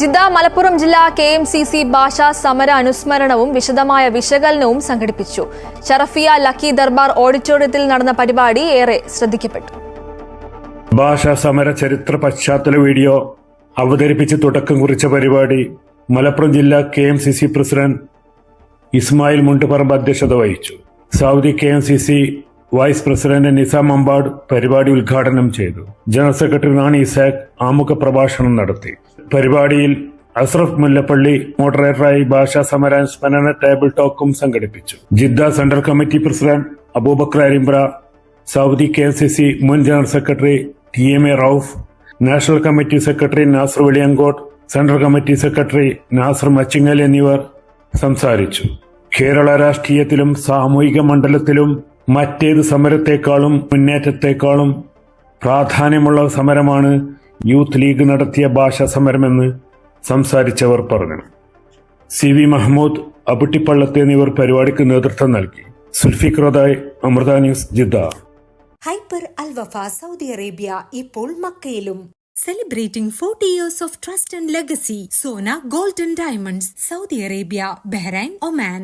Jeddah Malappuram ജില്ലാ K M C C ഭാഷാ സമര അനുസ്മരണവും വിശദമായ വിശകലനവും സംഘടിപ്പിച്ചു. ഷറഫിയ ലക്കി ദർബാർ ഓഡിറ്റോറിയത്തിൽ നടന്ന പരിപാടി ഏറെ ശ്രദ്ധിക്കപ്പെട്ടു. ഭാഷാ സമര ചരിത്ര പശ്ചാത്തല വീഡിയോ അവതരിപ്പിച്ച് തുടക്കം കുറിച്ച പരിപാടി മലപ്പുറം ജില്ലാ K M C C president Ismail Mundupparamb അധ്യക്ഷത വഹിച്ചു. Saudi K M C C vice president Nizam Ambad പരിപാടി ഉദ്ഘാടനം ചെയ്തു. ജനറൽ സെക്രട്ടറി നാണി ഇസാഖ് ആമുഖ പ്രഭാഷണം നടത്തി. പരിപാടിയിൽ അസ്രഫ് മുല്ലപ്പള്ളി മോഡറേറ്ററായി ഭാഷാ സമരാനുസ്മരണ ടേബിൾ ടോക്കും സംഘടിപ്പിച്ചു. Jeddah central committee president Abubakar Arimbra Saudi K C C മുൻ general secretary T M A Rauf national committee secretary Nasar Veliyankode central committee secretary Nasar Machingal എന്നിവർ സംസാരിച്ചു. കേരള രാഷ്ട്രീയത്തിലും സാമൂഹിക മണ്ഡലത്തിലും മറ്റേത് സമരത്തെക്കാളും മുന്നേറ്റത്തെക്കാളും പ്രാധാന്യമുള്ള സമരമാണ് യൂത്ത് ലീഗ് നടത്തിയ ഭാഷാ സമരമെന്ന് സംസാരിച്ചവർ പറഞ്ഞു. സി വി മഹ്മൂദ് അബുട്ടിപ്പള്ളത്ത് എന്നിവർ പരിപാടിക്ക് നേതൃത്വം നൽകി. സുൽഫിഖ്റദായ് Amrita news Jeddah. Hyper Al Wafa Saudi Arabia ഇപ്പോൾ മക്കയിലും. Celebrating forty years of trust and legacy Sona golden diamonds Saudi Arabia Bahrain Oman.